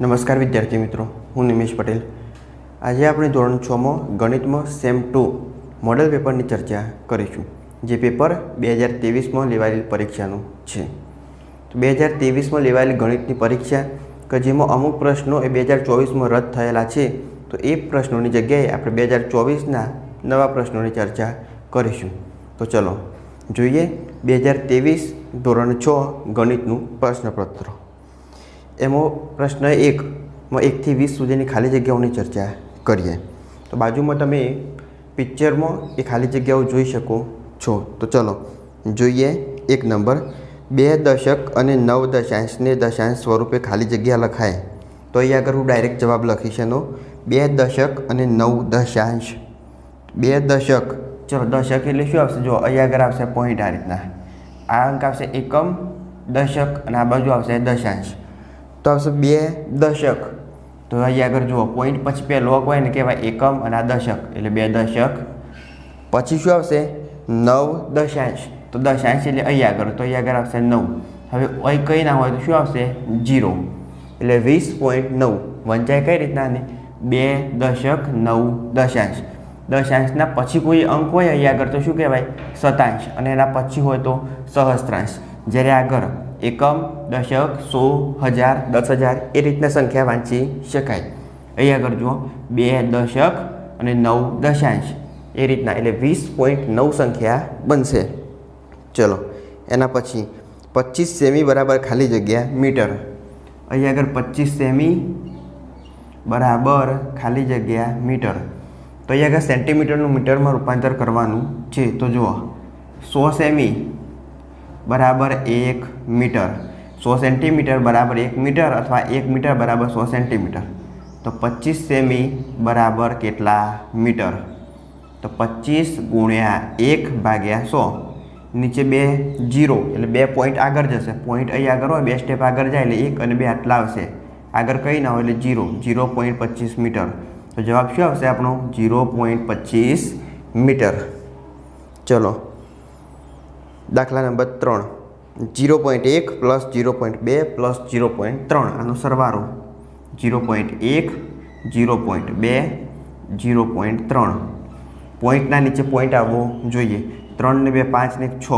નમસ્કાર વિદ્યાર્થી મિત્રો, હું નિમેશ પટેલ. આજે આપણે ધોરણ છમાં ગણિતમાં સેમ ટુ મોડલ પેપરની ચર્ચા કરીશું, જે પેપર બે હજાર ત્રેવીસમાં લેવાયેલી પરીક્ષાનું છે. તો બે હજાર ત્રેવીસમાં લેવાયેલી ગણિતની પરીક્ષા, કે જેમાં અમુક પ્રશ્નો એ બે હજાર ચોવીસમાં રદ થયેલા છે, તો એ પ્રશ્નોની જગ્યાએ આપણે બે હજાર ચોવીસના નવા પ્રશ્નોની ચર્ચા કરીશું. તો ચલો, જોઈએ બે હજાર ત્રેવીસ ધોરણ છ ગણિતનું પ્રશ્નપત્ર. એમાં પ્રશ્ન એકમાં એકથી વીસ સુધીની ખાલી જગ્યાઓની ચર્ચા કરીએ. તો બાજુમાં તમે પિક્ચરમાં એ ખાલી જગ્યાઓ જોઈ શકો છો. તો ચલો, જોઈએ એક નંબર. બે દશક અને નવ દશાંશને દશાંશ સ્વરૂપે ખાલી જગ્યા લખાય. તો અહીં આગળ હું ડાયરેક્ટ જવાબ લખીશ એનો. બે દશક અને નવ દશાંશ. બે દશક. ચલો, દશક એટલે શું આવશે? જો અહીંયા આગળ આવશે પોઈન્ટ આ રીતના. આ અંક આવશે એકમ, દશક, અને આ બાજુ આવશે દશાંશ. તો આવશે બે દશક. તો અહીંયા આગળ જુઓ પોઈન્ટ પછી પહેલો લોક હોય ને કહેવાય એકમ અને આ દશક. એટલે બે દશક. પછી શું આવશે? નવ દશાંશ. તો દશાંશ એટલે અહીંયા આગળ, તો અહીંયા આગળ આવશે નવ. હવે અહીં કંઈ ના હોય તો શું આવશે? જીરો એટલે વીસ પોઈન્ટ નવ. વંચાય કઈ રીતના ને બે દશક, નવ દશાંશ. દશાંશના પછી કોઈ અંક હોય અહીંયા આગળ તો શું કહેવાય? શતાંશ અને એના પછી હોય તો સહસ્ત્રાંશ. જ્યારે આગળ એકમ, દશક સો હજાર, દસ હજાર એ રીતના સંખ્યા વાંચી શકાય. અહીં આગળ જુઓ. બે દશક અને નવ દશાંશ. એ રીતના, એટલે વીસ પોઈન્ટ નવ સંખ્યા બનશે. ચલો, એના પછી પચીસ સેમી બરાબર ખાલી જગ્યા મીટર. અહીં આગળ પચીસ સેમી બરાબર ખાલી જગ્યા મીટર. તો અહીં આગળ સેન્ટીમીટરનું મીટરમાં રૂપાંતર કરવાનું છે. તો જુઓ, સો સેમી બરાબર એક મીટર. સો સેન્ટીમીટર બરાબર એક મીટર અથવા એક મીટર બરાબર સો સેન્ટીમીટર. તો પચીસ સેમી બરાબર કેટલા મીટર? તો પચીસ ગુણ્યા એક ભાગ્યા સો. નીચે બે જીરો, એટલે બે પોઈન્ટ આગળ જશે. પોઈન્ટ અહીં આગળ હોય, બે સ્ટેપ આગળ જાય, એટલે એક અને બે આટલા આવશે. આગળ કંઈ ના હોય, એટલે જીરો. જીરો પોઈન્ટ પચીસ મીટર. તો જવાબ શું આવશે આપણો? જીરો પોઈન્ટ પચીસ મીટર. ચલો. દાખલા નંબર ત્રણ. જીરો પોઈન્ટ એક પ્લસ જીરો પોઈન્ટ બે પ્લસ જીરો પોઈન્ટ ત્રણ. આનો સરવાળો જીરો પોઈન્ટ એક, જીરો પોઈન્ટ બે, જીરો પોઈન્ટ ત્રણ. પોઈન્ટના નીચે પોઈન્ટ આવવો જોઈએ. ત્રણ ને બે પાંચ ને છ.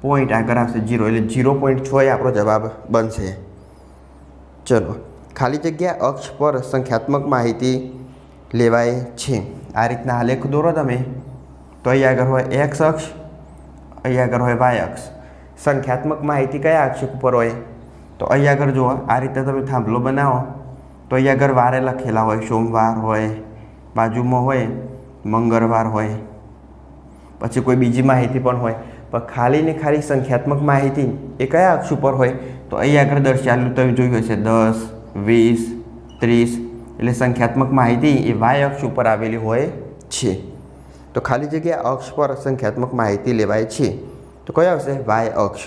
પોઈન્ટ આગળ આવશે જીરો, એટલે જીરો પોઈન્ટ છ એ આપણો જવાબ બનશે. ચલો, ખાલી જગ્યા અક્ષ પર સંખ્યાત્મક માહિતી લેવાય છે. આ રીતના આલેખ દોરો તમે. તો અહીં આગળ હોય એક્સ અક્ષ, અહીં આગળ હોય વાય અક્ષ. સંખ્યાત્મક માહિતી કયા અક્ષ ઉપર હોય? તો અહીં આગળ જુઓ, આ રીતે તમે થાંભલો બનાવો. તો અહીં આગળ વારે લખેલા હોય, સોમવાર હોય, બાજુમાં હોય, મંગળવાર હોય. પછી કોઈ બીજી માહિતી પણ હોય. પણ ખાલી ને ખાલી સંખ્યાત્મક માહિતી એ કયા અક્ષ ઉપર હોય? તો અહીં આગળ દર્શાવેલું તમે જોયું હશે, દસ, વીસ, ત્રીસ. એટલે સંખ્યાત્મક માહિતી એ વાય અક્ષ ઉપર આવેલી હોય છે. તો ખાલી જગ્યા અક્ષ પર સંખ્યાત્મક માહિતી લેવાય છે. તો કયો આવશે વાય અક્ષ.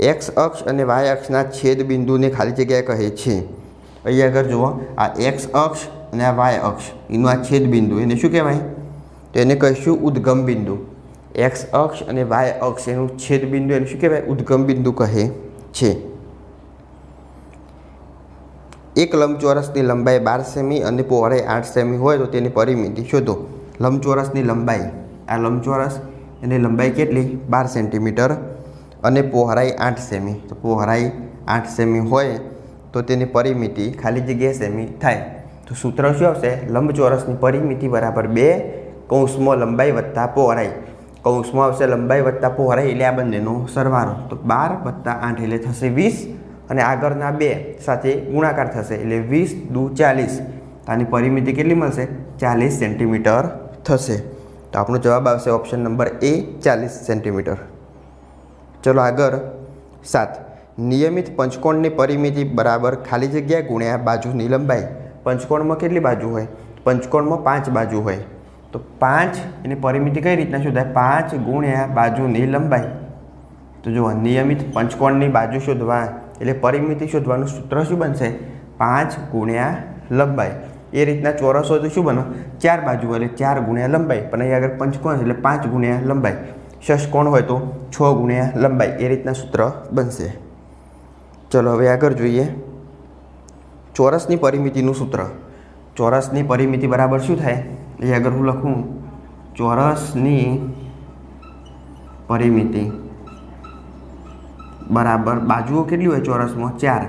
એક્સ અક્ષ અને વાય અક્ષના છેદ બિંદુને ખાલી જગ્યા કહે છે. અહીંયા આગળ જુઓ, આ એક્સ અક્ષ અને આ વાય અક્ષ, એનું આ છેદ બિંદુ એને શું કહેવાય? તો એને કહીશું ઉદ્ગમ બિંદુ. એક્સ અક્ષ અને વાય અક્ષ, એનું છેદ બિંદુ એને શું કહેવાય? ઉદ્ગમ બિંદુ કહે છે. એક લંબચોરસની લંબાઈ બાર સેમી અને પહોળાઈ આઠ સેમી હોય તો તેની પરિમિતિ શોધો. લંબચોરસની લંબાઈ, આ લંબચોરસ એની લંબાઈ કેટલી? બાર સેન્ટીમીટર અને પહોળાઈ આઠ સેમી. તો પહોળાઈ આઠ સેમી હોય તો તેની પરિમિતિ ખાલી જગ્યાએ સેમી થાય. તો સૂત્ર શું આવશે? લંબચોરસની પરિમિતિ બરાબર બે કૌંસમાં લંબાઈ વત્તા પહોળાઈ. કૌંસમાં આવશે લંબાઈ વત્તા પહોળાઈ એટલે આ બંનેનો સરવાળો. તો બાર વત્તા આઠ એટલે થશે વીસ અને આગળના બે સાથે ગુણાકાર થશે એટલે વીસ દુ ચાલીસ. આની પરિમિતિ કેટલી મળશે? ચાલીસ સેન્ટીમીટર થશે. તો આપણો જવાબ આવશે ઓપ્શન નંબર એ ચાલીસ સેન્ટીમીટર ચલો આગળ, સાત. નિયમિત પંચકોણની પરિમિતિ બરાબર ખાલી જગ્યા ગુણ્યા બાજુની લંબાઈ. પંચકોણમાં કેટલી બાજુ હોય? પંચકોણમાં પાંચ બાજુ હોય. તો પાંચ એની પરિમિતિ કઈ રીતના શોધાય? પાંચ ગુણ્યા બાજુની લંબાઈ. તો જુઓ, નિયમિત પંચકોણની બાજુ શોધવા, એટલે પરિમિતિ શોધવાનું સૂત્ર શું બનશે? પાંચ ગુણ્યા લંબાઈ. એ રીતના ચોરસ હોય તો શું બને? ચાર બાજુ એટલે ચાર ગુણ્યા લંબાઈ. પણ અહીં આગળ પંચકોણ એટલે પાંચ ગુણ્યા લંબાઈ. ષષ્કોણ હોય તો છ ગુણ્યા લંબાઈ. એ રીતના સૂત્ર બનશે. ચલો, હવે આગળ જોઈએ. ચોરસની પરિમિતિનું સૂત્ર. ચોરસની પરિમિતિ બરાબર શું થાય? એ આગળ હું લખું. ચોરસની પરિમિતિ બરાબર બાજુઓ કેટલી હોય ચોરસમાં? ચાર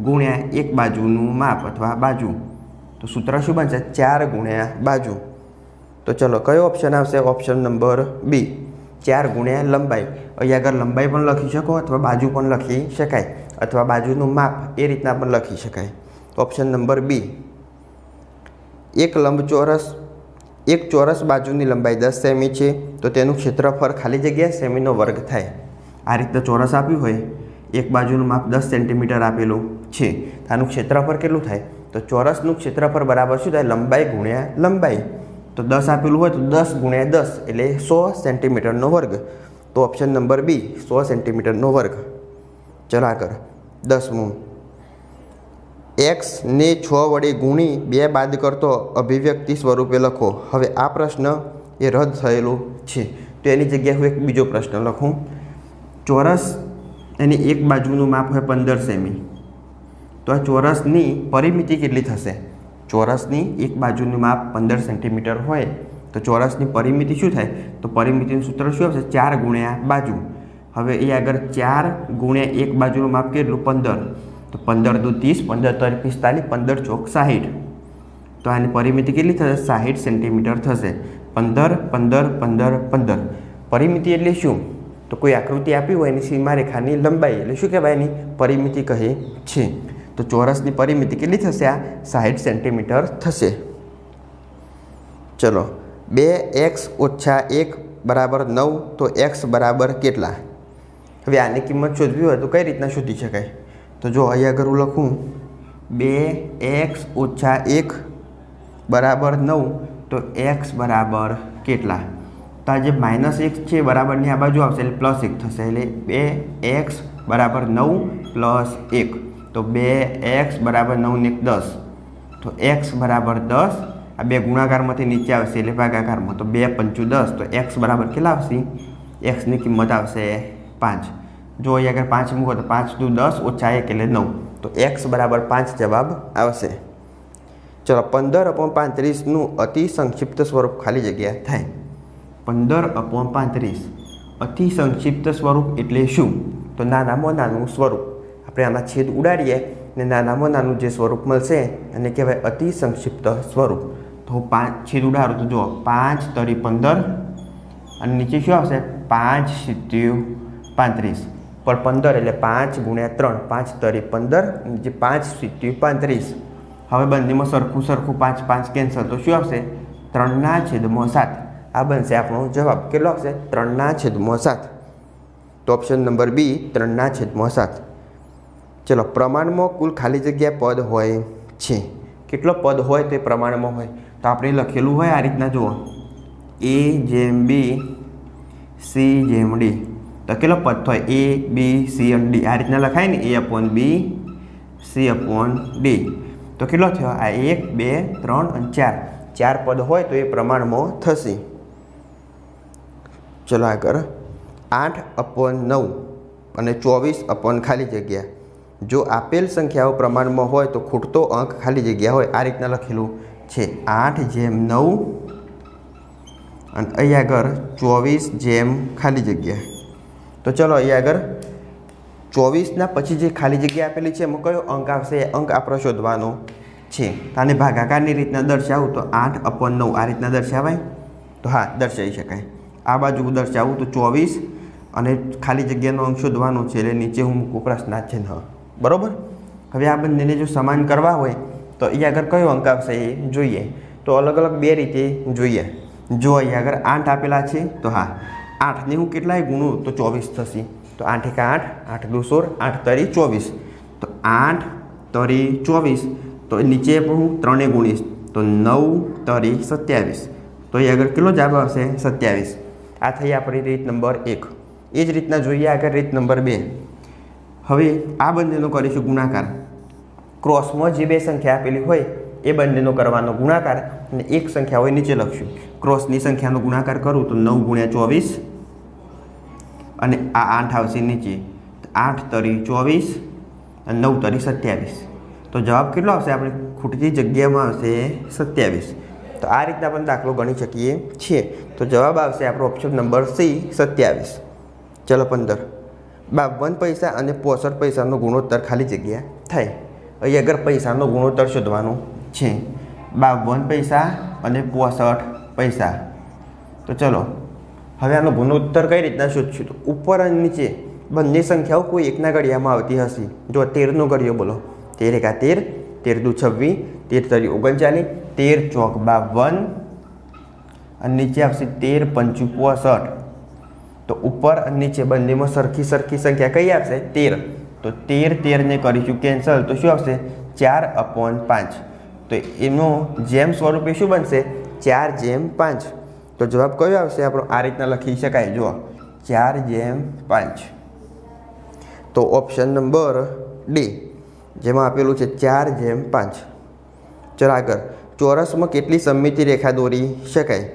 ગુણ્યા એક બાજુનું માપ અથવા બાજુ. તો સૂત્ર શું બનશે? ચાર ગુણ્યા બાજુ. તો ચલો, કયો ઓપ્શન આવશે? ઓપ્શન નંબર બી ચાર ગુણ્યા લંબાઈ. અહીંયા આગળ લંબાઈ પણ લખી શકો અથવા બાજુ પણ લખી શકાય અથવા બાજુનું માપ એ રીતના પણ લખી શકાય. ઓપ્શન નંબર બી એક લંબચોરસ, એક ચોરસ બાજુની લંબાઈ દસ સેમી છે, તો તેનું ક્ષેત્રફળ ખાલી જગ્યા સેમીનો વર્ગ થાય. આ રીતના ચોરસ આપ્યું હોય, એક બાજુનું માપ દસ સેન્ટીમીટર આપેલું છે. આનું ક્ષેત્રફળ કેટલું થાય? તો ચોરસનું ક્ષેત્રફળ બરાબર શું થાય? લંબાઈ ગુણ્યા લંબાઈ. તો દસ આપેલું હોય તો દસ ગુણ્યા દસ એટલે સો સેન્ટીમીટરનો વર્ગ. તો ઓપ્શન નંબર બી સો સેન્ટીમીટરનો વર્ગ. ચલો આગળ દસમું એક્સને છ વડે ગુણી બે બાદ કરતો અભિવ્યક્તિ સ્વરૂપે લખો. હવે આ પ્રશ્ન એ રદ થયેલો છે. તો એની જગ્યાએ હું એક બીજો પ્રશ્ન લખું. ચોરસ એની એક બાજુનું માપ હોય પંદર સેમી. તો આ ચોરસની પરિમિતિ કેટલી થશે? ચોરસની એક બાજુનું માપ પંદર સેન્ટીમીટર હોય, તો ચોરસની પરિમિતિ શું થાય? તો પરિમિતિનું સૂત્ર શું આવશે? ચાર ગુણ્યા બાજુ. હવે એ આગળ ચાર ગુણ્યા એક બાજુનું માપ કેટલું? પંદર. તો પંદર દુ ત્રીસ, પંદર તરી પિસ્તાલીસ, પંદર ચોક સાહીઠ. તો આની પરિમિતિ કેટલી થશે? સાહીઠ સેન્ટીમીટર થશે. પંદર પંદર પંદર પંદર. પરિમિતિ એટલે શું? તો કોઈ આકૃતિ આપી હોય એની સીમારેખાની લંબાઈ. એટલે શું કહેવાય એની? પરિમિતિ કહે છે. તો ચોરસની પરિમિતિ કેટલી થશે? આ સાહીઠ સેન્ટીમીટર થશે. ચલો, બે એક્સ ઓછા એક બરાબર નવ, તો એક્સ બરાબર કેટલા? હવે આની કિંમત શોધવી હોય તો કઈ રીતના શોધી શકાય? તો જો અહીંયા આગળ હું લખું, બે એક્સ ઓછા એક બરાબર નવ, તો એક્સ બરાબર કેટલા? તો આ જે માઇનસ એક છે બરાબરની આ બાજુ આવશે, એટલે પ્લસ એક થશે, એટલે બે એક્સ બરાબર નવ પ્લસ એક. તો બે એક્સ બરાબર નવ ને એક દસ. તો એક્સ બરાબર દસ, આ બે ગુણાકારમાંથી નીચે આવશે એટલે ભાગાકારમાં. તો બે પંચું દસ, તો એક્સ બરાબર કેટલા આવશે? એક્સની કિંમત આવશે પાંચ. જો અહીં આગળ પાંચ મૂકો તો પાંચ દુ દસ ઓછા એક એટલે નવ. તો એક્સ બરાબર પાંચ જવાબ આવશે. ચલો, પંદર અપોન પાંત્રીસનું અતિ સંક્ષિપ્ત સ્વરૂપ ખાલી જગ્યા થાય. પંદર અપોન પાંત્રીસ. અતિ સંક્ષિપ્ત સ્વરૂપ એટલે શું? તો નાનામાં નાનું સ્વરૂપ. આપણે આના છેદ ઉડાડીએ ને નાનામાં નાનું જે સ્વરૂપ મળશે, એને કહેવાય અતિ સંક્ષિપ્ત સ્વરૂપ. તો પાંચ છેદ ઉડાડું તો જુઓ, પાંચ તરી પંદર અને નીચે શું આવશે? પાંચ સિત્યુ પાંત્રીસ. પણ પંદર એટલે પાંચ ગુણ્યા ત્રણ, પાંચ તરી પંદર જે પાંચ સિત્યુ પાંત્રીસ. હવે બંનેમાં સરખું સરખું પાંચ પાંચ કેન્સલ. તો શું આવશે? ત્રણના છેદમાં સાત. આ બનશે આપણો જવાબ. કેટલો આવશે? ત્રણના છેદમાં સાત. તો ઓપ્શન નંબર બી, ત્રણના છેદમાં સાત. ચલો, પ્રમાણમાં કુલ ખાલી જગ્યા પદ હોય છે. કેટલો પદ હોય તે પ્રમાણમાં હોય? તો આપણે લખેલું હોય આ રીતના, જુઓ. એ જેમ બી સી જેમ ડી તો કેટલો પદ થાય? એ બી સી અને ડી આ રીતના લખાય ને A upon B C upon D તો કેટલો થયો? આ એક, બે, ત્રણ અને ચાર. ચાર પદ હોય તો એ પ્રમાણમાં થશે. ચલો આગળ. આઠ અપોન નવ અને ચોવીસ અપોન ખાલી જગ્યા. જો આપેલ સંખ્યાઓ પ્રમાણમાં હોય તો ખૂટતો અંક ખાલી જગ્યા હોય, આ રીતના લખેલું છે. આઠ જેમ નવ, અને અહીં આગળ ચોવીસ જેમ ખાલી જગ્યા. તો ચલો અહીં આગળ ચોવીસના પછી જે ખાલી જગ્યા આપેલી છે, એમાં કયો અંક આવશે? એ અંક આપણો શોધવાનો છે. આને ભાગાકારની રીતના દર્શાવું તો આઠ અપોન નવ, આ રીતના દર્શાવાય. તો હા, દર્શાવી શકાય. આ બાજુ દર્શાવું તો ચોવીસ, અને ખાલી જગ્યાનો અંક શોધવાનો છે, એટલે નીચે હું મૂકું, પ્રશ્નાર્થ ચિહ્ન. બરાબર? હવે આ બંનેને જો સમાન કરવા હોય, તો અહીં આગળ કયો અંક આવશે એ જોઈએ. તો અલગ અલગ બે રીતે જોઈએ. જો અહીં આગળ આઠ આપેલા છે, તો હા, આઠને હું કેટલાય ગુણું, તો ચોવીસ થશે. તો આઠ એક આઠ આઠ દુ સોળ, આઠ તરી ચોવીસ. તો આઠ તરી ચોવીસ, તો નીચે પણ હું ત્રણે ગુણીશ. તો નવ તરી સત્યાવીસ. તો અહીં આગળ કેટલો જવાબ આવશે? સત્યાવીસ. આ થઈ આપણી રીત નંબર એક. એ જ રીતના જોઈએ આગળ રીત નંબર બે. હવે આ બંનેનો કરીશું ગુણાકાર. ક્રોસમાં જે બે સંખ્યા આપેલી હોય, એ બંનેનો કરવાનો ગુણાકાર અને એક સંખ્યા હોય નીચે લખશું. ક્રોસની સંખ્યાનો ગુણાકાર કરું તો નવ ગુણ્યા ચોવીસ અને આ આઠ આવશે નીચે. આઠ તરી ચોવીસ અને નવ તરી સત્યાવીસ. તો જવાબ કેટલો આવશે આપણે? ખૂટતી જગ્યામાં આવશે સત્યાવીસ. તો આ રીતના પણ દાખલો ગણી શકીએ છીએ. તો જવાબ આવશે આપણો ઓપ્શન નંબર સી, સત્યાવીસ. ચલો પંદર. બાવન પૈસા અને પોસઠ પૈસાનો ગુણોત્તર ખાલી જગ્યા થાય. અહીં આગળ પૈસાનો ગુણોત્તર શોધવાનો છે. બાવન પૈસા અને પોસઠ પૈસા. તો ચલો, હવે આનો ગુણોત્તર કઈ રીતના શોધશું? તો ઉપર અને નીચે બંને સંખ્યાઓ કોઈ એકના ઘડિયામાં આવતી હશે. જો તેરનો ઘડિયો બોલો. તેર એકા તેર તેર દુ છવ્વીસ, તેર તરી ઓગણચાલીસ, તેર ચોક બાવન, અને નીચે આવશે તેર પંચુ પોસઠ. તો ઉપર અને નીચે બંનેમાં સરખી સરખી સંખ્યા કઈ આવશે? તેર. તો તેર તેરને કરીશું કેન્સલ તો શું આવશે? ચાર અપોન પાંચ. તો એનું જેમ સ્વરૂપે શું બનશે? ચાર જેમ પાંચ. તો જવાબ કયો આવશે આપણો? આ રીતના લખી શકાય. જુઓ. ચાર જેમ પાંચ. તો ઓપ્શન નંબર ડી જેમાં આપેલું છે ચાર જેમ પાંચ. ચલો આગળ. ચોરસમાં કેટલી સમિતિ રેખા દોરી શકાય?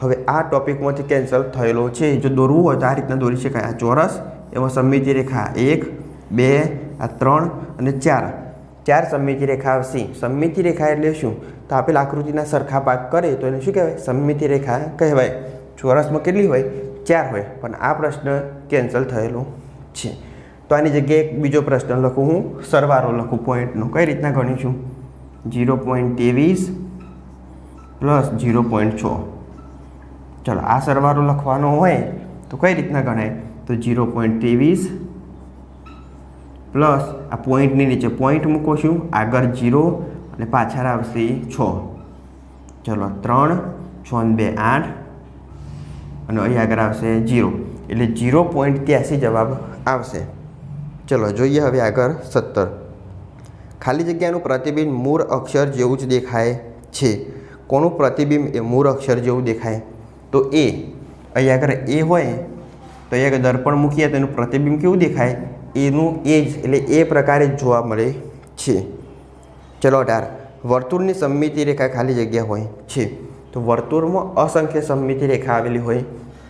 હવે આ ટોપિકમાંથી કેન્સલ થયેલો છે. જો દોરવું હોય તો આ રીતના દોરી શકાય. આ ચોરસ, એમાં સમમિતિ રેખા એક, બે, આ ત્રણ અને ચાર. ચાર સમિતિ રેખા આવશે. સમિતિ રેખા એટલે શું? તો આપેલ આકૃતિના સરખા ભાગ કરે તો એને શું કહેવાય? સમિતિ રેખા કહેવાય. ચોરસમાં કેટલી હોય? ચાર હોય. પણ આ પ્રશ્ન કેન્સલ થયેલો છે. તો આની જગ્યાએ એક બીજો પ્રશ્ન લખું હું. સરવારો લખું પોઈન્ટનો કઈ રીતના ગણીશું? જીરો પોઈન્ટ ત્રેવીસ પ્લસ જીરો પોઈન્ટ છ. ચલો, આ સરવારો લખવાનો હોય તો કઈ રીતના ગણાય? તો જીરો પોઈન્ટ ત્રેવીસ પ્લસ આ પોઈન્ટની નીચે પોઈન્ટ મૂકો છું, આગળ જીરો અને પાછળ આવશે છ. ચલો, ત્રણ, છ બે આઠ અને અહીં આગળ આવશે જીરો એટલે જીરો પોઈન્ટ ત્યાંસી જવાબ આવશે. ચલો, જોઈએ હવે આગળ સત્તર. ખાલી જગ્યાનું પ્રતિબિંબ મૂળ અક્ષર જેવું જ દેખાય છે. કોનું પ્રતિબિંબ એ મૂળ અક્ષર જેવું દેખાય? તો એ, અહીંયા આગળ એ હોય, તો અહીં આગળ દર્પણ મૂકીએ તો એનું પ્રતિબિંબ કેવું દેખાય? એનું એ જ એટલે એ પ્રકારે જ જોવા મળે છે. ચલો અઢાર વર્તુળની સમિતિ રેખા ખાલી જગ્યા હોય છે. તો વર્તુળમાં અસંખ્ય સમિતિ રેખા આવેલી હોય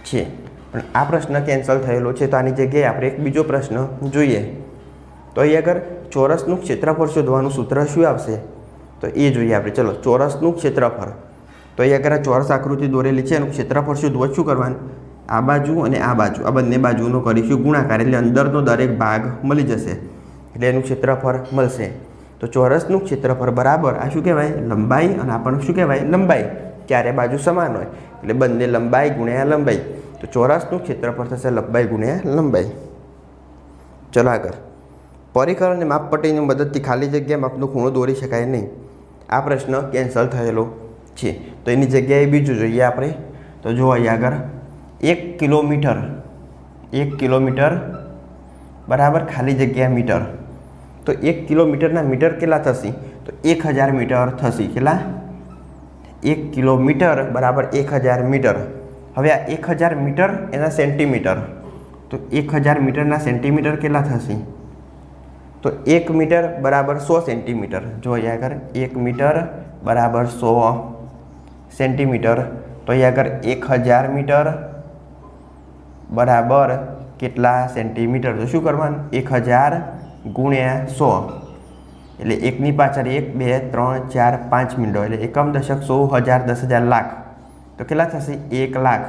છે. પણ આ પ્રશ્ન કેન્સલ થયેલો છે, તો આની જગ્યાએ આપણે એક બીજો પ્રશ્ન જોઈએ. તો અહીં આગળ ચોરસનું ક્ષેત્રફળ શોધવાનું સૂત્ર શું આવશે? તો એ જોઈએ આપણે. ચલો, ચોરસનું ક્ષેત્રફળ. તો અહીં આગળ ચોરસ આકૃતિ દોરેલી છે, એનું ક્ષેત્રફળ શોધવું શું કરવાનું? આ બાજુ અને આ બાજુ. આ બંને બાજુનો કરીશું ગુણાકાર. એટલે અંદરનો દરેક ભાગ મળી જશે. એટલે એનું ક્ષેત્રફળ મળશે. તો ચોરસનું ક્ષેત્રફળ બરાબર આ શું કહેવાય? લંબાઈ અને આ પણ શું કહેવાય? લંબાઈ. ચારે બાજુ સમાન હોય. એટલે બંને લંબાઈ ગુણ્યા લંબાઈ. તો ચોરસનું ક્ષેત્રફળ થશે લંબાઈ ગુણ્યા લંબાઈ. ચલો આગળ. પરિકર અને માપપટ્ટીની મદદથી ખાલી જગ્યા માપનો ખૂણો દોરી શકાય નહીં. આ પ્રશ્ન કેન્સલ થયેલો. છે. તો એની જગ્યાએ બીજું જોઈએ આપણે. તો જો અહીં આગળ. એક કિલોમીટર એક કિલોમીટર બરાબર ખાલી જગ્યા મીટર. તો એક કિલોમીટરના મીટર કેટલા થશે? તો એક હજાર મીટર થશે. કેટલા? એક કિલોમીટર બરાબર એક હજાર મીટર. હવે આ એક હજાર મીટર એના સેન્ટીમીટર. તો એક હજાર મીટરના સેન્ટીમીટર કેટલા થશે? તો એક મીટર બરાબર સો સેન્ટીમીટર. જો અહીંયા આગળ. એક મીટર બરાબર સો. સેન્ટીમીટર. તો અહીંયા આગળ એક હજાર મીટર બરાબર કેટલા સેન્ટીમીટર? તો શું કરવાનું? એક હજાર ગુણ્યા સો. એટલે એકની પાછળ એક, બે, ત્રણ, ચાર, પાંચ મિનિટો એટલે એકમ દશક સો હજાર દસ હજાર લાખ. તો કેટલા થશે? એક લાખ.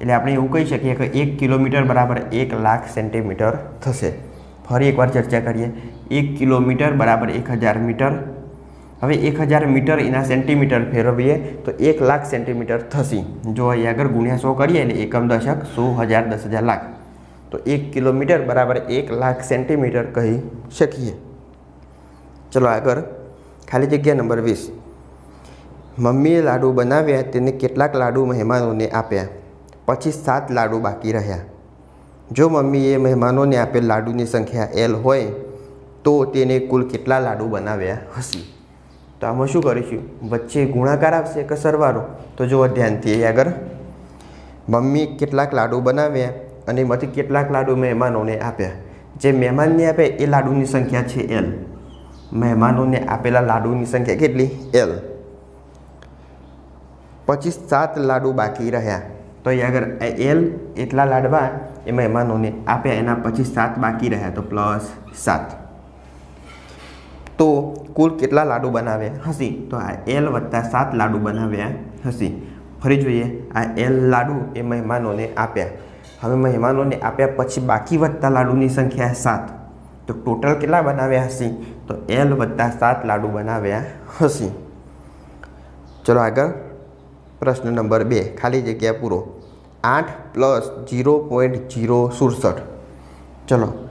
એટલે આપણે એવું કહી શકીએ કે એક કિલોમીટર બરાબર એક લાખ સેન્ટીમીટર થશે. ફરી એકવાર ચર્ચા કરીએ. એક કિલોમીટર બરાબર એક હજાર મીટર હવે એક હજાર મીટર એના સેન્ટીમીટર ફેરવીએ તો એક લાખ સેન્ટીમીટર થશે. જો અહીં આગળ ગુણ્યા સો કરીએ એટલે એકમ દશક સો હજાર દસ હજાર લાખ. તો એક કિલોમીટર બરાબર એક લાખ સેન્ટીમીટર કહી શકીએ. ચલો આગળ, ખાલી જગ્યા નંબર વીસ. મમ્મીએ લાડુ બનાવ્યા, તેને કેટલાક લાડુ મહેમાનોને આપ્યા. પછી સાત લાડુ બાકી રહ્યા. જો મમ્મીએ મહેમાનોને આપેલ લાડુની સંખ્યા એલ હોય, તો તેને કુલ કેટલા લાડુ બનાવ્યા હશે? તો આમાં શું કરીશું? વચ્ચે ગુણાકાર આવશે કે સરવારો તો જુઓ ધ્યાનથી એ આગળ. મમ્મી કેટલાક લાડુ બનાવ્યા અને એમાંથી કેટલાક લાડુ મહેમાનોને આપ્યા. જે મહેમાનને આપે એ લાડુની સંખ્યા છે એલ મહેમાનોને આપેલા લાડુની સંખ્યા કેટલી? એલ પછી સાત લાડુ બાકી રહ્યા. તો એ આગળ એલ એટલા લાડવા એ મહેમાનોને આપ્યા. એના પછી સાત બાકી રહ્યા. તો પ્લસ સાત. તો કુલ કેટલા લાડુ બનાવ્યા? હશે તો આ એલ વત્તા સાત લાડુ બનાવ્યા. હશે ફરી જોઈએ. આ એલ લાડુ એ મહેમાનોને આપ્યા. હવે મહેમાનોને આપ્યા પછી બાકી વધતા લાડુની સંખ્યા સાત. તો ટોટલ કેટલા બનાવ્યા હશે તો એલ વત્તા સાત લાડુ બનાવ્યા હશે ચલો આગળ. પ્રશ્ન નંબર બે. ખાલી જગ્યા પૂરો. આઠ પ્લસ જીરો પોઈન્ટ જીરો સુડસઠ. ચલો.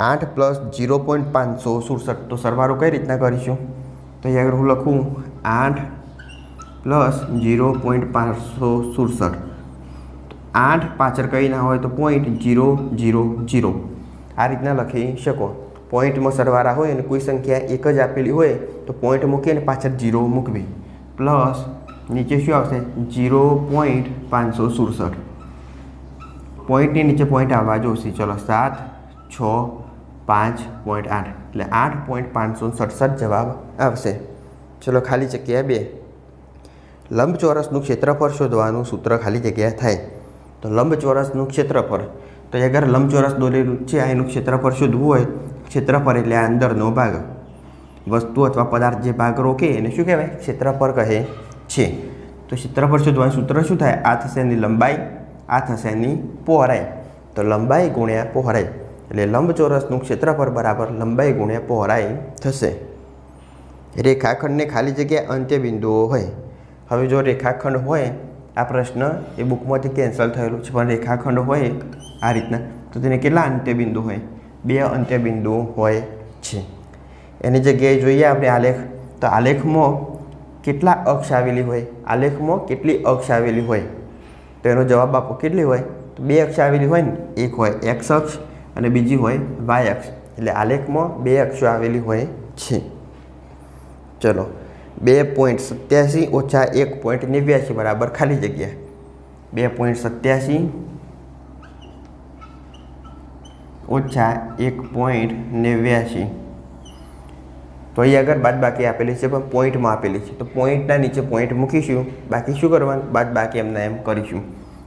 આઠ પ્લસ જીરો પોઈન્ટ પાંચસો સુડસઠ. તો સરવાળો કઈ રીતના કરીશું? તો અહીંયા હું લખું, આઠ પ્લસ જીરો પોઈન્ટ પાંચસો સુડસઠ. આઠ પાછળ કંઈ ના હોય તો પોઈન્ટ જીરો જીરો જીરો આ રીતના લખી શકો. પોઈન્ટમાં સરવાળા હોય અને કોઈ સંખ્યા એક જ આપેલી હોય તો પોઈન્ટ મૂકી અને પાછળ જીરો મૂકવી. પ્લસ નીચે શું આવશે? જીરો પોઈન્ટ પાંચસો સુડસઠ. પોઈન્ટની નીચે પોઈન્ટ આવવા જોશે. ચલો સાત, છ પાંચ પોઈન્ટ આઠ. એટલે આઠ પોઈન્ટ પાંચસો સડસઠ જવાબ આવશે. ચલો ખાલી જગ્યા બે. લંબચોરસનું ક્ષેત્રફળ શોધવાનું સૂત્ર ખાલી જગ્યા થાય. તો લંબચોરસનું ક્ષેત્રફળ. તો અગર લંબચોરસ દોરેલું છે એનું ક્ષેત્રફળ શોધવું હોય, ક્ષેત્રફળ એટલે આ અંદરનો ભાગ. વસ્તુ અથવા પદાર્થ જે ભાગ રોકે, એને શું કહેવાય? ક્ષેત્રફળ કહે છે. તો ક્ષેત્રફળ શોધવાનું સૂત્ર શું થાય? આ થશે એની લંબાઈ, આ થશે એની પહોળાઈ. તો લંબાઈ ગુણ્યા પહોળાઈ. એટલે લંબચોરસનું ક્ષેત્રફળ બરાબર લંબાઈ ગુણ્યા પહોળાઈ થશે. રેખાખંડને ખાલી જગ્યા અંત્યબિંદુઓ હોય. હવે જો રેખાખંડ હોય, આ પ્રશ્ન એ બુકમાંથી કેન્સલ થયેલો છે. પણ રેખાખંડ હોય આ રીતના, તો તેને કેટલા અંત્યબિંદુ હોય? બે અંત્યબિંદુઓ હોય છે. એની જગ્યાએ જોઈએ આપણે આલેખ, તો આલેખમાં કેટલા અક્ષ આવેલી હોય? આલેખમાં કેટલી અક્ષ આવેલી હોય? તો એનો જવાબ આપો, કેટલી હોય? તો બે અક્ષ આવેલી હોય ને, એક હોય. એક્સ અક્ષ અને બીજી હોય વાય અક્ષ. એટલે આલેખમાં બે અક્ષો આવેલી હોય છે. ચલો, બે પોઈન્ટ સત્યાસી ઓછા એક પોઈન્ટ નેવ્યાસી બરાબર ખાલી જગ્યા. બે પોઈન્ટ સત્યાસી ઓછા એક પોઈન્ટ નેવ્યાસી. તો અહીં આગળ બાદ બાકી આપેલી છે, પણ પોઈન્ટમાં આપેલી છે. તો પોઈન્ટના નીચે પોઈન્ટ મૂકીશું. બાકી શું કરવાનું? બાદ બાકી એમના એમ કરીશું.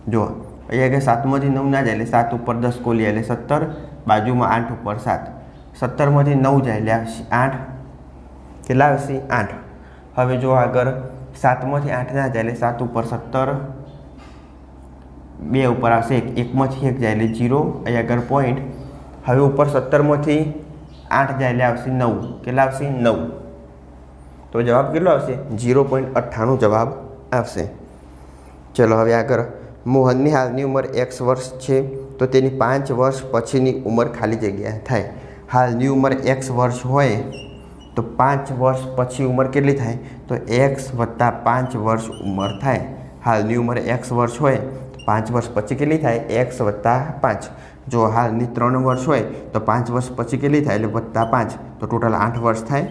જો અહીં આગળ સાતમાંથી નવ ના જાય એટલે સાત ઉપર દસ કોલી એટલે સત્તર, બાજુમાં આઠ ઉપર સાત. સત્તરમાંથી નવ જાય એટલે આઠ. કેટલા આવશે આઠ. હવે જો આગળ સાતમાંથી આઠ ના જાય એટલે સાત ઉપર સત્તર, બે ઉપર આવશે એક. એકમાંથી એક જાય એટલે જીરો. અહીંયા આગળ પોઈન્ટ હવે ઉપર સત્તરમાંથી આઠ જાય એટલે આવશે નવ. કેટલા આવશે? નવ. તો જવાબ કેટલો આવશે? જીરો પોઈન્ટ અઠ્ઠાણું જવાબ આવશે. ચલો, હવે આગળ મોહનની હાલની ઉંમર એક્સ વર્ષ છે, તો તેની પાંચ વર્ષ પછીની ઉંમર ખાલી જગ્યા થાય. હાલની ઉંમર એક્સ વર્ષ હોય, તો પાંચ વર્ષ પછી ઉંમર કેટલી થાય? તો એક્સ વત્તા પાંચ વર્ષ ઉંમર થાય. હાલની ઉંમર એક્સ વર્ષ હોય, તો પાંચ વર્ષ પછી કેટલી થાય? એક્સ વત્તા પાંચ. જો હાલની ત્રણ વર્ષ હોય, તો પાંચ વર્ષ પછી કેટલી થાય? એટલે વત્તા પાંચ. તો ટોટલ આઠ વર્ષ થાય.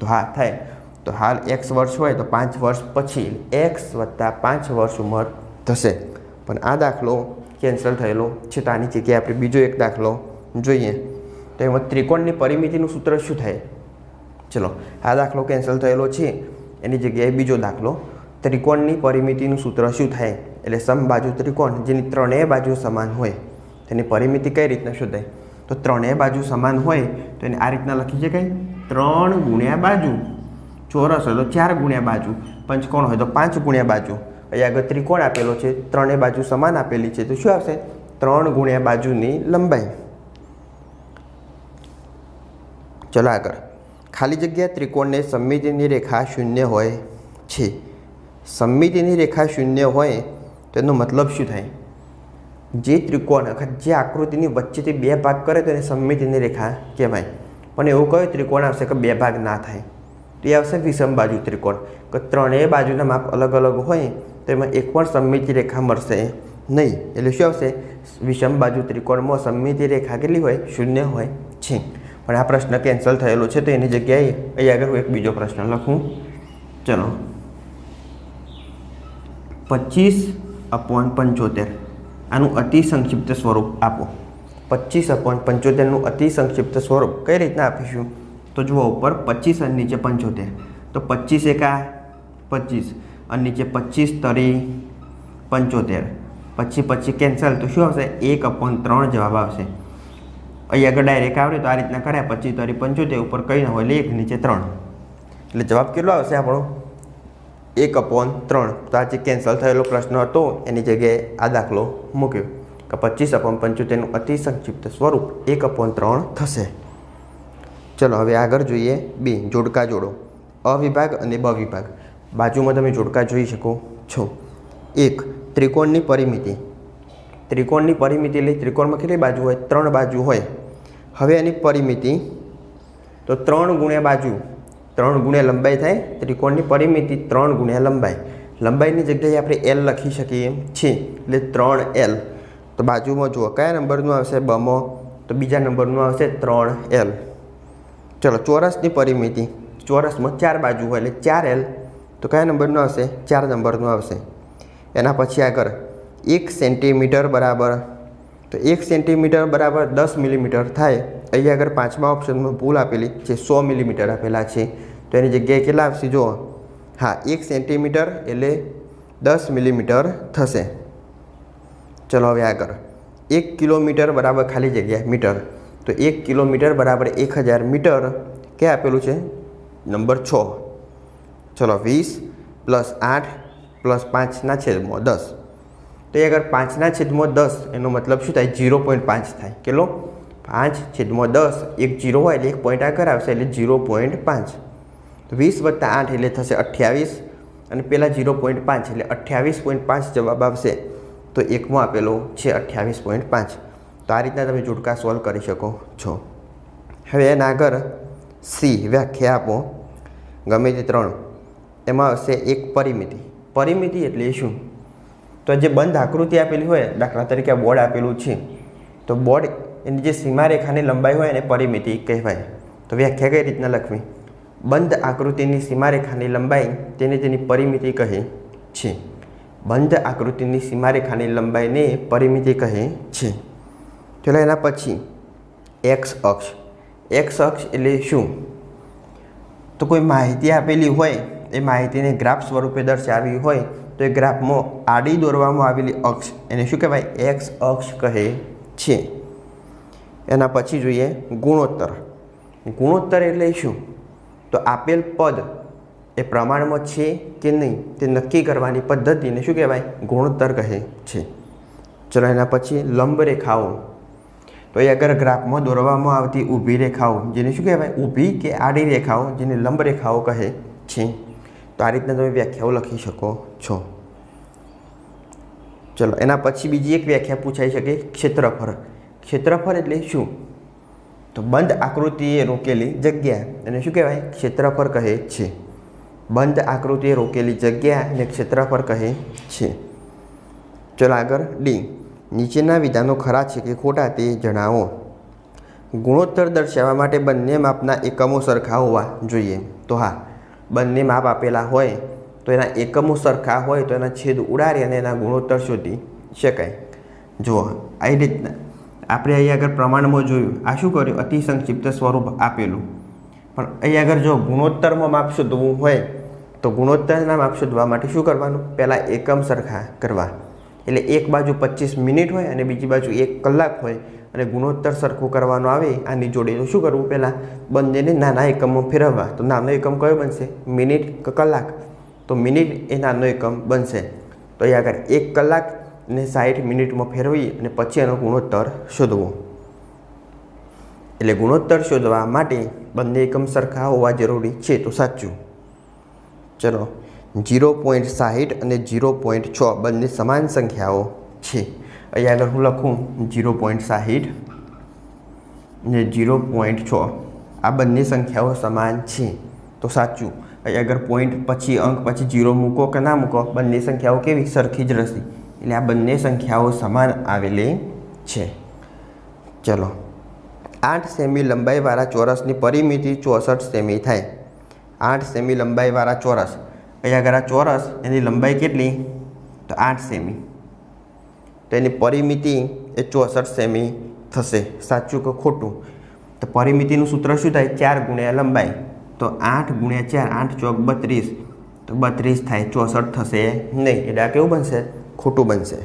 તો હા, થાય. તો હાલ એક્સ વર્ષ હોય, તો પાંચ વર્ષ પછી એક્સ વત્તા પાંચ વર્ષ ઉંમર થશે. પણ આ દાખલો કેન્સલ થયેલો છે તો આની જગ્યાએ આપણે બીજો એક દાખલો જોઈએ. તો એમાં ત્રિકોણની પરિમિતિનું સૂત્ર શું થાય? ચલો, આ દાખલો કેન્સલ થયેલો છે, એની જગ્યાએ બીજો દાખલો. ત્રિકોણની પરિમિતિનું સૂત્ર શું થાય? એટલે સમબાજુ ત્રિકોણ, જેની ત્રણેય બાજુ સમાન હોય. તેની પરિમિતિ કઈ રીતના શોધાય? તો ત્રણેય બાજુ સમાન હોય, તો એને આ રીતના લખી શકાય. ત્રણ ગુણ્યા બાજુ ચોરસ હોય તો ચાર ગુણ્યા બાજુ. પંચકોણ હોય તો પાંચ ગુણ્યા બાજુ. અહીંયા આગળ ત્રિકોણ આપેલો છે ત્રણેય બાજુ સમાન આપેલી છે, તો શું આવશે? ત્રણ ગુણ્યા બાજુની લંબાઈ. ચલો આગળ. ખાલી જગ્યા ત્રિકોણને સમમિતિની રેખા શૂન્ય હોય છે. સમમિતિની રેખા શૂન્ય હોય, તો એનો મતલબ શું થાય? જે ત્રિકોણ અર્થાત જે આકૃતિની વચ્ચેથી બે ભાગ કરે તો એને સમમિતિની રેખા કહેવાય. પણ એવું કયો ત્રિકોણ આવશે કે બે ભાગ ના થાય? તો એ આવશે વિષમ બાજુ ત્રિકોણ. કે ત્રણેય બાજુના માપ અલગ અલગ હોય તો એમાં એક પણ સમમિતિ રેખા મળશે નહીં. એટલે શું આવશે? વિષમ બાજુ ત્રિકોણમાં સમમિતિ રેખા કેટલી હોય? શૂન્ય હોય છે. પણ આ પ્રશ્ન કેન્સલ થયેલો છે તો એની જગ્યાએ અહીં આગળ હું એક બીજો પ્રશ્ન લખું. ચલો. પચીસ અપોન પંચોતેર. આનું અતિ સંક્ષિપ્ત સ્વરૂપ આપો. પચીસ અપોન પંચોતેરનું અતિ સંક્ષિપ્ત સ્વરૂપ કઈ રીતના આપીશું? તો જુઓ ઉપર પચીસ અને નીચે પંચોતેર. તો પચીસ એકા? પચીસ. અને નીચે પચીસ તરી પંચોતેર. પછી પછી કેન્સલ તો શું આવશે? એક અપોન ત્રણ જવાબ આવશે. અહીં આગળ ડાયરેક્ટ આવડે તો આ રીતના કર્યા. પચીસ તરી પંચોતેર ઉપર કંઈ ના હોય એટલે એક નીચે ત્રણ. એટલે જવાબ કેટલો આવશે આપણો? એક અપોન ત્રણ. તો આ જે કેન્સલ થયેલો પ્રશ્ન હતો, એની જગ્યાએ આ દાખલો મૂક્યો. કે પચીસ અપોન પંચોતેરનું અતિ સંક્ષિપ્ત સ્વરૂપ એક અપોન ત્રણ થશે. ચલો, હવે આગળ જોઈએ બે. જોડકા જોડો. અવિભાગ અને બ વિભાગ બાજુમાં તમે જોડકા જોઈ શકો છો. એક, ત્રિકોણની પરિમિતિ. ત્રિકોણની પરિમિતિ એટલે ત્રિકોણમાં કેટલી બાજુ હોય? ત્રણ બાજુ હોય. હવે એની પરિમિતિ, તો ત્રણ ગુણ્યા બાજુ, ત્રણ ગુણ્યા લંબાઈ થાય, ત્રિકોણની પરિમિતિ ત્રણ ગુણ્યા લંબાઈ. લંબાઈની જગ્યાએ આપણે એલ લખી શકીએ. છીએ એટલે ત્રણ એલ તો બાજુમાં જુઓ, કયા નંબરનું આવશે બમો? તો બીજા નંબરનું આવશે ત્રણ એલ ચલો, ચોરસની પરિમિતિ. ચોરસમાં ચાર બાજુ હોય, એટલે ચાર એલ તો કયા નંબરનું આવશે? ચાર નંબરનું આવશે. એના પછી આગળ એક સેન્ટીમીટર બરાબર. તો એક સેન્ટીમીટર બરાબર દસ મિલીમીટર થાય. અહીં આગળ પાંચમા ઓપ્શનમાં ભૂલ આપેલી છે, સો મિલીમીટર આપેલા છે. તો એની જગ્યાએ કેટલા આવશે જુઓ. હા, એક સેન્ટીમીટર એટલે દસ મિલીમીટર થશે. ચલો હવે આગળ. એક કિલોમીટર બરાબર ખાલી જગ્યા, મીટર. તો એક કિલોમીટર બરાબર એક હજાર મીટર. ક્યાં આપેલું છે? નંબર છ. ચલો વીસ પ્લસ આઠ પ્લસ પાંચના છેદમાં દસ. તો એ અગર પાંચના છેદમાં દસ, એનો મતલબ શું થાય? જીરો પોઈન્ટ પાંચ થાય. કેટલો? પાંચ છેદમાં દસ, એક જીરો હોય એટલે એક પોઈન્ટ આગળ આવશે એટલે જીરો પોઈન્ટ પાંચ. વીસ વત્તા આઠ એટલે થશે અઠ્યાવીસ અને પહેલાં જીરો પોઈન્ટ પાંચ એટલે અઠ્યાવીસ પોઈન્ટ પાંચ જવાબ આવશે. તો એકમાં આપેલો છે અઠ્યાવીસ પોઈન્ટ પાંચ. તો આ રીતના તમે જોડકા સોલ્વ કરી શકો છો. હવે એના આગળ સી વ્યાખ્યા આપો. ગમે તે ત્રણ. એમાં આવશે એક પરિમિતિ. પરિમિતિ એટલે શું? તો જે બંધ આકૃતિ આપેલી હોય, દાખલા તરીકે બોર્ડ આપેલું છે, તો બોર્ડ એની જે સીમારેખાની લંબાઈ હોય એને પરિમિતિ કહેવાય. તો વ્યાખ્યા કઈ રીતના લખવી? બંધ આકૃતિની સીમારેખાની લંબાઈ તેને તેની પરિમિતિ કહે છે. બંધ આકૃતિની સીમારેખાની લંબાઈને પરિમિતિ કહે છે. ચલો એના પછી એક્સ અક્ષ. એક્સ અક્ષ એટલે શું? તો કોઈ માહિતી આપેલી હોય એ માહિતીને ગ્રાફ સ્વરૂપે દર્શાવી હોય તો એ ગ્રાફમાં આડી દોરવામાં આવેલી અક્ષ એને શું કહેવાય? એક્સ અક્ષ કહે છે. એના પછી જોઈએ ગુણોત્તર. ગુણોત્તર એટલે શું? તો આપેલ પદ એ પ્રમાણમાં છે કે નહીં તે નક્કી કરવાની પદ્ધતિને શું કહેવાય? ગુણોત્તર કહે છે. ચલો એના પછી લંબ રેખાઓ. તો એ અગર ગ્રાફમાં દોરવામાં આવતી ઊભી રેખાઓ, જેને શું કહેવાય? ઊભી કે આડી રેખાઓ, જેને લંબ રેખાઓ કહે છે. તો આ રીતના તમે વ્યાખ્યાઓ લખી શકો છો. ચલો, એના પછી બીજી એક વ્યાખ્યા પૂછાઈ શકે, ક્ષેત્રફળ. ક્ષેત્રફળ એટલે શું? તો બંધ આકૃતિએ રોકેલી જગ્યા, એને શું કહેવાય? ક્ષેત્રફળ કહે છે. બંધ આકૃતિએ રોકેલી જગ્યા એને ક્ષેત્રફળ કહે છે. ચલો આગળ ડી નીચેના વિધાનો ખરા છે કે ખોટા તે જણાવો. ગુણોત્તર દર્શાવવા માટે બંને માપના એકમો સરખા હોવા જોઈએ. તો હા બંને માપ આપેલા હોય, તો એના એકમો સરખા હોય, તો એના છેદ ઉડાડી અને એના ગુણોત્તર શોધી શકાય. જુઓ આવી રીતના. આપણે અહીં આગળ પ્રમાણમાં જોયું. આ શું કર્યું? અતિ સંક્ષિપ્ત સ્વરૂપ આપેલું. પણ અહીં આગળ જો ગુણોત્તરમાં માપ શોધવું હોય, તો ગુણોત્તરના માપ શોધવા માટે શું કરવાનું? પહેલાં એકમ સરખા કરવા. એટલે એક બાજુ પચીસ મિનિટ હોય અને બીજી બાજુ એક કલાક હોય. અને ગુણોત્તર સરખું કરવાનો આવે આની જોડે તો શું કરવું પહેલાં? બંનેને નાના એકમમાં ફેરવવા. તો નાનો એકમ કયો બનશે? મિનિટ કે કલાક? તો મિનિટ એ નાનો એકમ બનશે. તો એ આગળ એક કલાક ને સાઠ મિનિટમાં ફેરવી અને પછી એનો ગુણોત્તર શોધવો. એટલે ગુણોત્તર શોધવા માટે બંને એકમ સરખા હોવા જરૂરી છે તો સાચું. ચલો, જીરો પોઈન્ટ સાહીઠ અને જીરો પોઈન્ટ છ બંને સમાન સંખ્યાઓ છે. અહીં આગળ હું લખું? જીરો પોઈન્ટ સાહીઠ ને જીરો પોઈન્ટ છ. આ બંને સંખ્યાઓ સમાન છે. તો સાચું. અહીં આગળ પોઈન્ટ પછી અંક પછી જીરો મૂકો કે ના મૂકો, બંને સંખ્યાઓ કેવી? સરખી જ રહેશે. એટલે આ બંને સંખ્યાઓ સમાન આવેલી છે. ચલો. આઠ સેમી લંબાઈવાળા ચોરસની પરિમિતિ ચોસઠ સેમી થાય. આઠ સેમી લંબાઈવાળા ચોરસ. અહીંયા આગળ આ ચોરસ, એની લંબાઈ કેટલી? તો આઠ સેમી. તો એની પરિમિતિ એ ચોસઠ સેમી થશે. સાચું કે ખોટું? તો પરિમિતિનું સૂત્ર શું થાય? ચાર ગુણ્યા લંબાઈ. તો આઠ ગુણ્યા ચાર, આઠ ચોક બત્રીસ. તો બત્રીસ થાય, ચોસઠ થશે નહીં. એટલે આ કેવું બનશે? ખોટું બનશે.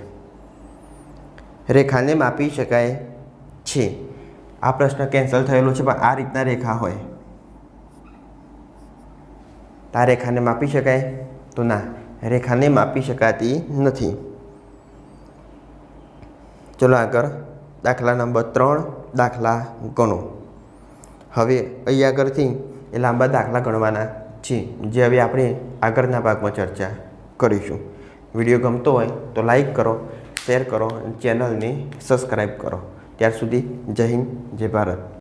રેખાને માપી શકાય છે. આ પ્રશ્ન કેન્સલ થયેલો છે, પણ આ રીતના રેખા હોય. આ રેખાને માપી શકાય? તો ના, રેખાને માપી શકાતી નથી. ચલો આગળ. દાખલા નંબર ત્રણ, દાખલા ગણો. હવે અહીં આગળથી એ લાંબા દાખલા ગણવાના છે, જે હવે આપણે આગળના ભાગમાં ચર્ચા કરીશું. વીડિયો ગમતો હોય તો લાઈક કરો, શેર કરો ચેનલને સબસ્ક્રાઈબ કરો. ત્યાર સુધી જય હિન્દ, જય ભારત.